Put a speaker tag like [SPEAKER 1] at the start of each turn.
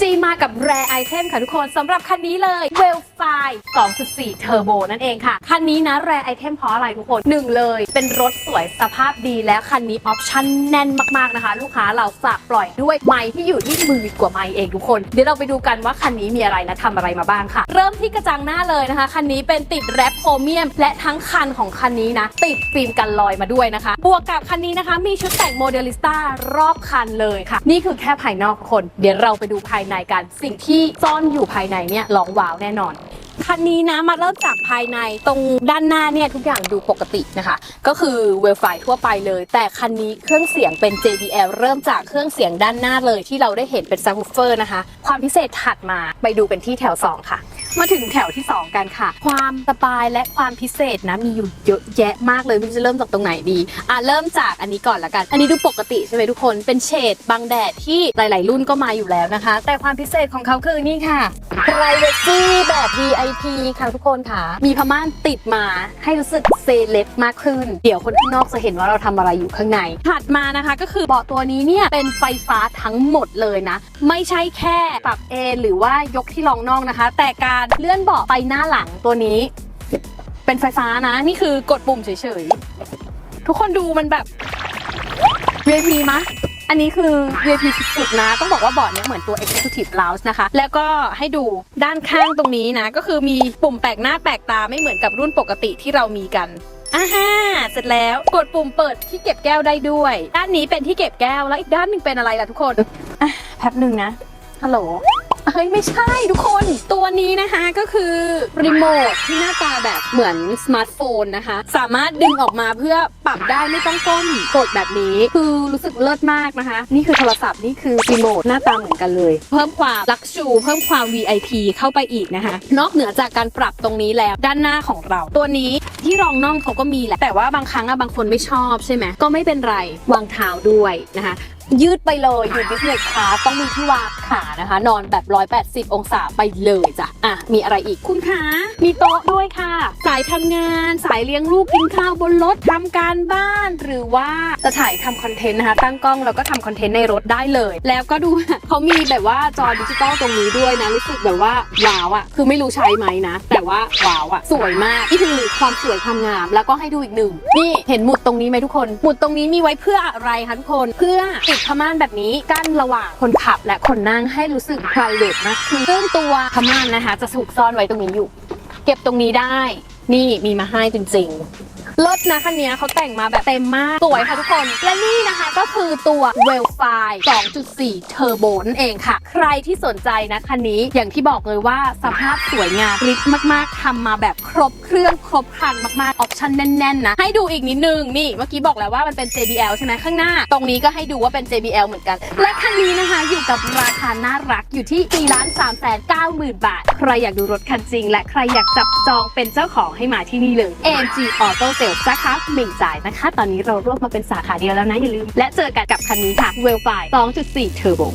[SPEAKER 1] G มากับ Rare Item ค่ะทุกคนสำหรับคันนี้เลย w e l f i 2.4 Turbo นั่นเองค่ะ คันนี้นะ Rare Item เพราะอะไรทุกคนหนึ่งเลย เป็นรถสวยสภาพดีและคันนี้ออปชั่นแน่นมากๆนะคะ ลูกค้าเราฝากปล่อยด้วยไม้ที่อยู่ที่มือกว่าไม้เองทุกคน เดี๋ยวเราไปดูกันว่าคันนี้มีอะไรและทำอะไรมาบ้างค่ะ เริ่มที่กระจังหน้าเลยนะคะ คันนี้เป็นติดแรปโครเมียม และทั้งคันของคันนี้นะติดฟิล์มกันรอยมาด้วยนะคะ บวกกับคันนี้นะคะ มีชุดแต่งโมเดลิสต้ารอบคันเลยค่ะ นี่คือแค่ภายนอกคน เดี๋ยวเราไปดูภายในกัน สิ่งที่ซ่อนอยู่ภายในเนี่ยร้องว้าวแน่นอนคันนี้นะมาเริ่มจากภายในตรงด้านหน้าเนี่ยทุกอย่างดูปกตินะคะ ก็คือเวลไฟทั่วไปเลย แต่คันนี้เครื่องเสียงเป็น JBL เริ่มจากเครื่องเสียงด้านหน้าเลยที่เราได้เห็นเป็นซับวูฟเฟอร์นะคะ ความพิเศษถัดมาไปดูเป็นที่แถว 2 ค่ะ มาถึงแถวที่ 2 กันค่ะ ความสบายและความพิเศษนะมีอยู่เยอะแยะมากเลยไม่รู้จะเริ่มจากตรงไหนดีอะเริ่มจากอันนี้ก่อนละกัน อันนี้ดูปกติใช่ไหมทุกคนเป็นเฉดบังแดดที่หลาย ๆ รุ่นก็มาอยู่แล้วนะคะ แต่ความพิเศษของเขาคือนี่ค่ะ privacy แบบ VIP ค่ะทุกคนค่ะ มีพม่านติดมาให้รู้สึกเซเลบมากขึ้น เดี๋ยวคนข้างนอกจะเห็นว่าเราทำอะไรอยู่ข้างใน ถัดมานะคะก็คือเบาะตัวนี้เนี่ยเป็นไฟฟ้าทั้งหมดเลยนะ ไม่ใช่แค่ปรับเอนหรือว่ายกที่รองน่องนะคะ แต่การเลื่อนเบาะไปหน้าหลังตัวนี้ เป็นไฟฟ้านะ นี่คือกดปุ่มเฉยๆ ทุกคนดูมันแบบ VIP มะอันนี้คือ VIP สุดๆนะ ต้องบอกว่าเบาะเนี้ยเหมือนตัว Executive Lounge นะคะ แล้วก็ให้ดูด้านข้างตรงนี้นะ ก็คือมีปุ่มแปลกหน้าแปลกตาไม่เหมือนกับรุ่นปกติที่เรามีกันอ่าฮะเสร็จแล้วกดปุ่มเปิดที่เก็บแก้วได้ด้วย ด้านนี้เป็นที่เก็บแก้วแล้วอีกด้านหนึ่งเป็นอะไรล่ะทุกคนแป๊บหนึ่งนะฮัลโหล เฮ้ยไม่ใช่ทุกคน ตัวนี้นะคะก็คือรีโมทที่หน้าตาแบบเหมือนสมาร์ทโฟนนะคะ สามารถดึงออกมาเพื่อปรับได้ไม่ต้องก้มกดแบบนี้ คือรู้สึกเลิศมากนะคะ นี่คือโทรศัพท์นี่คือรีโมทหน้าตาเหมือนกันเลย เพิ่มความลักชูเพิ่มความ VIP เข้าไปอีกนะคะ นอกเหนือจากการปรับตรงนี้แล้วด้านหน้าของเรา ตัวนี้ที่รองน่องเขาก็มีแหละแต่ว่าบางครั้งอะบางคนไม่ชอบใช่ไหมก็ไม่เป็นไรวางเท้าด้วยนะคะ ยืดไปเลยอยู่ business class ต้องมีที่วางขานะคะ นอนแบบ 180 องศาไปเลยจ้ะอะมีอะไรอีกคุณคะมีโต๊ะด้วยค่ะ สายทำงาน สายเลี้ยงลูกกินข้าวบนรถทำการบ้าน หรือว่าจะถ่ายทำคอนเทนต์นะคะ ตั้งกล้องแล้วก็ทำคอนเทนต์ในรถได้เลย แล้วก็ดูเขามีแบบว่าจอดิจิตอลตรงนี้ด้วยนะรู้สึกแบบว่าว้าวอะคือไม่รู้ใช้ไหมนะ แต่ว่าว้าวอะสวยมากนี่คือความสวยความงาม แล้วก็ให้ดูอีกหนึ่งนี่เห็นหมุดตรงนี้ไหมทุกคนหมุดตรงนี้มีไว้เพื่ออะไรคะทุกคนเพื่อติดผ้าม่านแบบนี้กั้นระหว่างคนขับและคนนั่งให้รู้สึก private มากขึ้นซึ่งตัวผ้าม่านนะคะ จะถูกซ่อนไว้ตรงนี้อยู่ เก็บตรงนี้ได้ นี่มีมาให้จริงๆ รถนะคันนี้เขาแต่งมาแบบเต็มมาก สวยค่ะทุกคน และนี่นะคะก็คือตัว w e l f i 2.4 Turbo นั่นเองค่ะ ใครที่สนใจนะคันนี้อย่างที่บอกเลยว่าสภาพสวยงามริบมาก ๆทำมาแบบครบเครื่องครบครันมากๆ ออปชั่นแน่น ๆ นะ ให้ดูอีกนิดนึงนี่เมื่อกี้บอกแล้วว่ามันเป็น JBL ใช่ไหมข้างหน้า ตรงนี้ก็ให้ดูว่าเป็น JBL เหมือนกัน และคันนี้นะคะอยู่กับราคาน่ารักอยู่ที่4ล้าน3แสน9หมื่นบาท ใครอยากดูรถคันจริง และใครอยากจับจองเป็นเจ้าของให้มาที่นี่เลย AMG Auto เซลสาขาเหม่งจ่ายนะคะ ตอนนี้เรารวบมาเป็นสาขาเดียวแล้วนะอย่าลืม และเจอกันกับคันนี้ค่ะเวลไฟ2.4 Turbo